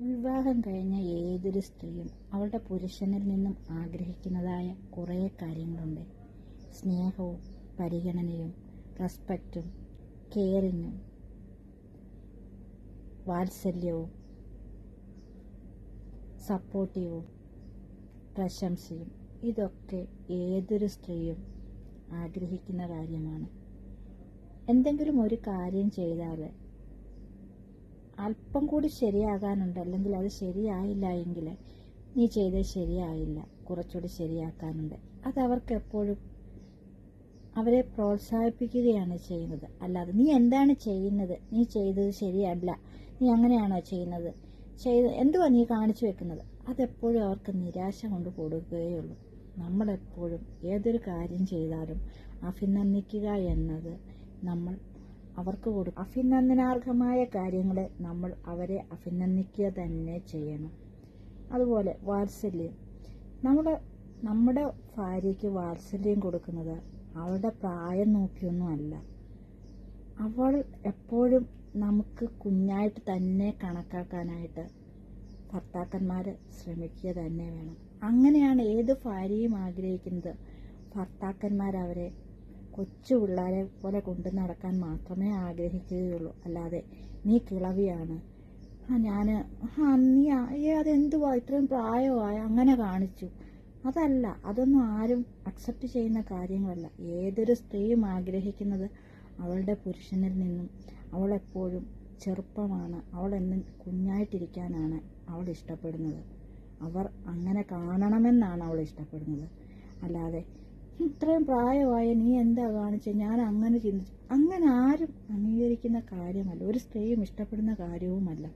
വിവാഹം കഴിഞ്ഞ ഏതൊരു സ്ത്രീയും അവളുടെ പുരുഷനിൽ നിന്നും ആഗ്രഹിക്കുന്നതായ കുറേ കാര്യങ്ങളുണ്ട്. സ്നേഹവും പരിഗണനയും റെസ്പെക്റ്റും കെയറിങ്ങും വാത്സല്യവും സപ്പോർട്ടീവും പ്രശംസയും ഇതൊക്കെ ഏതൊരു സ്ത്രീയും ആഗ്രഹിക്കുന്ന കാര്യമാണ്. എന്തെങ്കിലും ഒരു കാര്യം ചെയ്താൽ അല്പം കൂടി ശരിയാകാനുണ്ട്. അല്ലെങ്കിൽ അത് ശരിയായില്ല എങ്കിൽ നീ ചെയ്തത് ശരിയായില്ല. കുറച്ചുകൂടി ശരിയാക്കാനുണ്ട്. അത് അവർക്ക് എപ്പോഴും അവരെ പ്രോത്സാഹിപ്പിക്കുകയാണ് ചെയ്യുന്നത്. അല്ലാതെ നീ എന്താണ് ചെയ്യുന്നത്? നീ ചെയ്തത് ശരിയല്ല. നീ അങ്ങനെയാണോ ചെയ്യുന്നത്? ചെയ്ത് എന്തുവാ നീ കാണിച്ചു വെക്കുന്നത്? അതെപ്പോഴും അവർക്ക് നിരാശ കൊണ്ട് കൊടുക്കുകയുള്ളൂ. നമ്മളെപ്പോഴും ഏതൊരു കാര്യം ചെയ്താലും അഭിനന്ദിക്കുക എന്നത് നമ്മൾ അവർക്ക് കൊടു അഭിനന്ദനാർഹമായ കാര്യങ്ങളെ നമ്മൾ അവരെ അഭിനന്ദിക്കുക തന്നെ ചെയ്യണം. അതുപോലെ വാത്സല്യം. നമ്മുടെ നമ്മുടെ ഭാര്യയ്ക്ക് വാത്സല്യം കൊടുക്കുന്നത് അവളുടെ പ്രായം നോക്കിയൊന്നുമല്ല അവൾ എപ്പോഴും നമുക്ക് കുഞ്ഞായിട്ട് തന്നെ കണക്കാക്കാനായിട്ട് ഭർത്താക്കന്മാർ ശ്രമിക്കുക തന്നെ വേണം. അങ്ങനെയാണ് ഏത് ഭാര്യയും ആഗ്രഹിക്കുന്നത്. ഭർത്താക്കന്മാർ അവരെ കൊച്ചു പിള്ളേരെ പോലെ കൊണ്ട് നടക്കാൻ മാത്രമേ ആഗ്രഹിക്കുകയുള്ളൂ. അല്ലാതെ നീ കിളവിയാണ്. ആ ഞാൻ ആ നീ അയ്യേ അതെന്തുവാ? ഇത്രയും പ്രായമായ അങ്ങനെ കാണിച്ചു. അതല്ല അതൊന്നും ആരും അക്സെപ്റ്റ് ചെയ്യുന്ന കാര്യങ്ങളല്ല. ഏതൊരു സ്ത്രീയും ആഗ്രഹിക്കുന്നത് അവളുടെ പുരുഷനിൽ നിന്നും. അവളെപ്പോഴും ചെറുപ്പമാണ്. അവൾ എന്നും കുഞ്ഞായിട്ടിരിക്കാനാണ് അവൾ ഇഷ്ടപ്പെടുന്നത്. അവർ അങ്ങനെ കാണണമെന്നാണ് അവൾ ഇഷ്ടപ്പെടുന്നത്. അല്ലാതെ ഇത്രയും പ്രായമായ നീ എന്താ കാണിച്ചത് ഞാൻ അങ്ങനെ ചിന്തിച്ചു. അങ്ങനെ ആരും അംഗീകരിക്കുന്ന കാര്യമല്ല. ഒരു സ്ത്രീയും ഇഷ്ടപ്പെടുന്ന കാര്യവുമല്ല.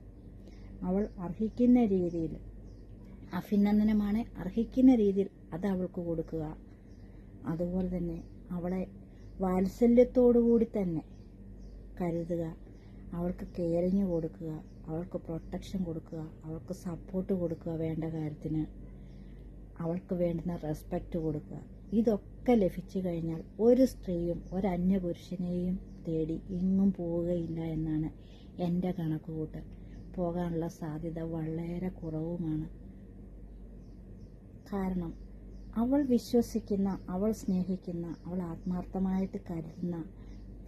അവൾ അർഹിക്കുന്ന രീതിയിൽ അഭിനന്ദനമാണ് അർഹിക്കുന്ന രീതിയിൽ അത് അവൾക്ക് കൊടുക്കുക. അതുപോലെ തന്നെ അവളെ വാത്സല്യത്തോടുകൂടി തന്നെ കരുതുക. അവൾക്ക് കെയറിങ് കൊടുക്കുക. അവൾക്ക് പ്രൊട്ടക്ഷൻ കൊടുക്കുക. അവൾക്ക് സപ്പോർട്ട് കൊടുക്കുക വേണ്ട കാര്യത്തിന്. അവൾക്ക് വേണ്ടുന്ന റെസ്പെക്റ്റ് കൊടുക്കുക. ഇതൊക്കെ ലഭിച്ചു കഴിഞ്ഞാൽ ഒരു സ്ത്രീയും ഒരു അന്യപുരുഷനെയും തേടി എങ്ങും പോവുകയില്ല എന്നാണ് എന്റെ കണക്കുകൂട്ടൽ. പോകാനുള്ള സാധ്യത വളരെ കുറവുമാണ്. കാരണം അവൾ വിശ്വസിക്കുന്ന അവൾ സ്നേഹിക്കുന്ന അവൾ ആത്മാർത്ഥമായിട്ട് കരുതുന്ന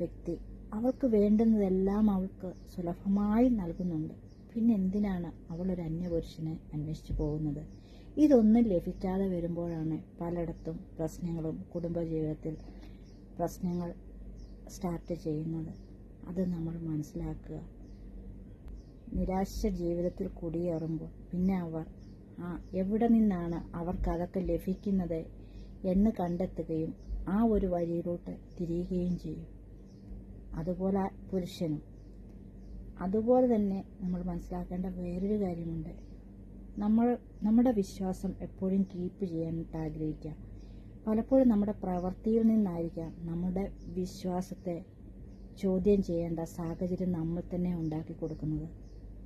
വ്യക്തി അവൾക്ക് വേണ്ടുന്നതെല്ലാം അവൾക്ക് സുലഭമായി നൽകുന്നുണ്ട്. പിന്നെ എന്തിനാണ് അവൾ ഒരു അന്യപുരുഷനെ അന്വേഷിച്ചു പോകുന്നത്? ഇതൊന്നും ലഭിക്കാതെ വരുമ്പോഴാണ് പലയിടത്തും പ്രശ്നങ്ങളും കുടുംബജീവിതത്തിൽ പ്രശ്നങ്ങൾ സ്റ്റാർട്ട് ചെയ്യുന്നത്. അത് നമ്മൾ മനസ്സിലാക്കുക. നിരാശ ജീവിതത്തിൽ കുടിയേറുമ്പോൾ പിന്നെ അവർ ആ എവിടെ നിന്നാണ് അവർക്കതൊക്കെ ലഭിക്കുന്നത് എന്ന് കണ്ടെത്തുകയും ആ ഒരു വഴിയിലോട്ട് തിരിയുകയും ചെയ്യും. അതുപോലെ പുരുഷനും. അതുപോലെ തന്നെ നമ്മൾ മനസ്സിലാക്കേണ്ട വേറൊരു കാര്യമുണ്ട്. നമ്മൾ നമ്മുടെ വിശ്വാസം എപ്പോഴും കീപ്പ് ചെയ്യാനായിട്ട് ആഗ്രഹിക്കുക പലപ്പോഴും നമ്മുടെ പ്രവൃത്തിയിൽ നിന്നായിരിക്കാം നമ്മുടെ വിശ്വാസത്തെ ചോദ്യം ചെയ്യേണ്ട സാഹചര്യം നമ്മൾ തന്നെ ഉണ്ടാക്കി കൊടുക്കുന്നത്.